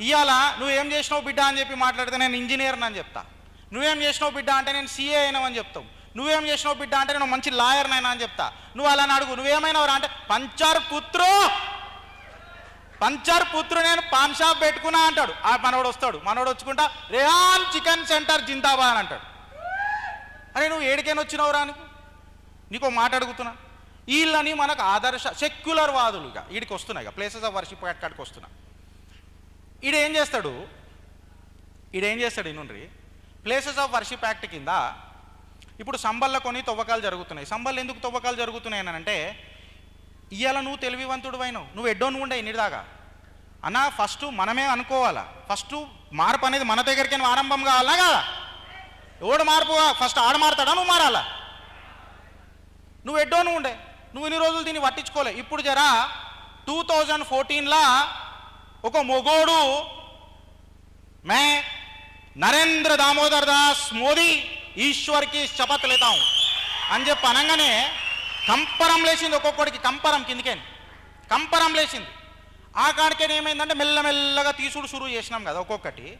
ఇవాళ నువ్వేం చేసినావు బిడ్డ అని చెప్పి మాట్లాడితే నేను ఇంజనీర్ని అని చెప్తా. నువ్వేం చేసినావు బిడ్డ అంటే నేను సీఏ అయినావని చెప్తావు. నువ్వేం చేసినావు బిడ్డ అంటే నేను మంచి లాయర్ అయినా అని చెప్తా. నువ్వు అలా అని అడుగు నువ్వేమైనావురా అంటే పంచర్ పుత్రు! పంచర్ పుత్రు నేను పాన్ షాప్ పెట్టుకున్నా అంటాడు. ఆ మనోడు వస్తాడు. మనోడు వచ్చుకుంటా రేహాన్ చికెన్ సెంటర్ జిందాబాద్ అని అంటాడు. అరే నువ్వు ఏడికైనా వచ్చినావురా నీకు? నీకు మాట అడుగుతున్నా. వీళ్ళని మనకు ఆదర్శ సెక్యులర్ వాదులుగా వీడికి వస్తున్నాయి ఇక. ప్లేసెస్ ఆఫ్ వర్షిప్ కాడికి వస్తున్నా. ఈడేం చేస్తాడు? ఈడేం చేస్తాడు ఇనుండ్రి? ప్లేసెస్ ఆఫ్ వర్షిప్ యాక్ట్ కింద ఇప్పుడు సంబల్ల కొన్ని తవ్వకాలు జరుగుతున్నాయి. సంబల్ ఎందుకు తవ్వకాలు జరుగుతున్నాయి అని అంటే ఇవాళ నువ్వు తెలివివంతుడు అయినావు. నువ్వు ఎడ్డో నువ్వు ఉండే ఇన్నిదాకా అన్న ఫస్ట్ మనమే అనుకోవాలా? ఫస్ట్ మార్పు అనేది మన దగ్గరికి ఆరంభం కావాలా కాదా? ఎవడు మార్పు ఫస్ట్ ఆడ మారతాడా? నువ్వు మారాలా? నువ్వు ఎడ్డో నువ్వు ఉండే నువ్వు ఇన్ని రోజులు దీన్ని పట్టించుకోలే. ఇప్పుడు జరా టూ థౌజండ్ ఫోర్టీన్లా ఒక మొగోడు. మే నరేంద్ర దామోదర్ దాస్ మోదీ ఈశ్వర్కి శపథ లేతాం అని చెప్పి అనగానే కంపరం లేచింది ఒక్కొక్కడికి కంపరం కిందికేని కంపరం లేచింది. ఆ కాడికేని ఏమైందంటే మెల్లమెల్లగా తీసుడు షురువు చేసినాం కదా ఒక్కొక్కటి.